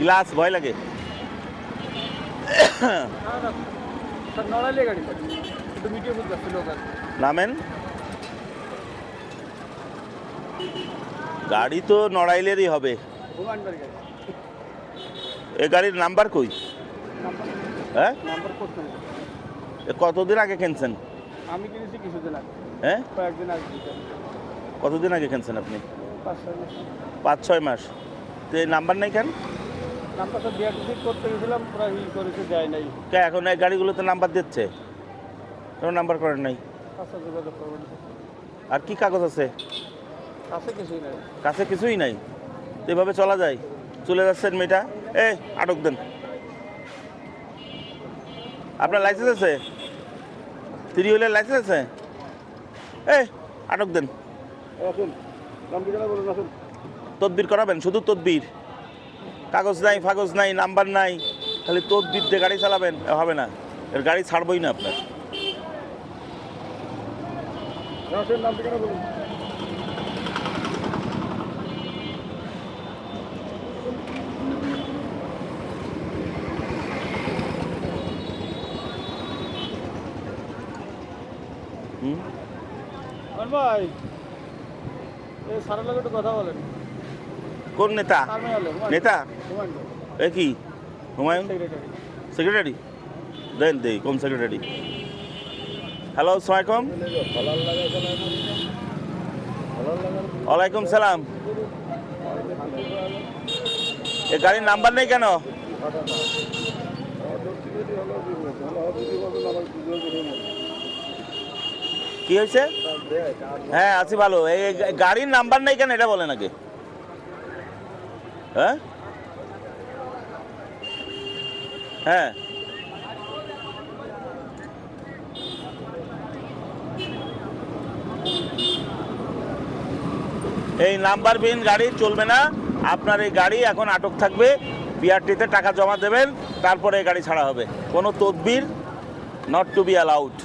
Glass ভয় লাগে। নামেন। গাড়ি তো নড়াইলেরই হবে। এ গাড়ির নাম্বার কই? হ্যাঁ? কতদিন আগে কিনছেন? আমি কিনেছি কিছুদিন আগে হ্যাঁ? কয়েকদিন আগে কতদিন আগে কিনছেন আপনি? পাঁচ ছয় মাস। তো এই নাম্বার নেই কেন? নাম্বার তো ঠিক করতে গেছিলাম পুরো ই করেছে দেয় নাই। কে এখন এই গাড়িগুলোতে নাম্বার দিচ্ছে? কোনো নাম্বার করেন নাই? কাছে যোগাযোগ করবেন। আর কি কাগজ আছে? কাছে কিছুই নাই। কাছে কিছুই নাই? তো এভাবে চলা যায়? চলে যাচ্ছেন মেয়েটা? এ আটক দেন। আপনার লাইসেন্স আছে? থ্রি হুইলার লাইসেন্স আছে? এ আটক দেন। আসুন। তদবির করাবেন শুধু তদবির। কাগজ নাই ফাগজ নাই নাম্বার নাই খালি তদবির দিয়ে গাড়ি চালাবেন হবে না। এর গাড়ি ছাড়বই না আপনার। ভাই এই সারের লোক একটু কথা বলেন। কোন নেতা? নেতা? এ কি? হুমায়ুন? সেক্রেটারি দেন দেই, কোন সেক্রেটারি হ্যালো সালামালাইকুম ওয়ালাইকুম সালাম। এ গাড়ির নাম্বার নেই কেন? কি হয়েছে? হ্যাঁ আছি ভালো। এই গাড়ির নাম্বার নেই কেন? এটা বলেন আগে। হ্যাঁ? হ্যাঁ। এই নাম্বারবিহীন গাড়ি চলবে না। আপনার এই গাড়ি এখন আটক থাকবে। বিআরটিতে টাকা জমা দেবেন, তারপরে এই গাড়ি ছাড়া হবে। কোনো তদবির নট টু বি অ্যালাউড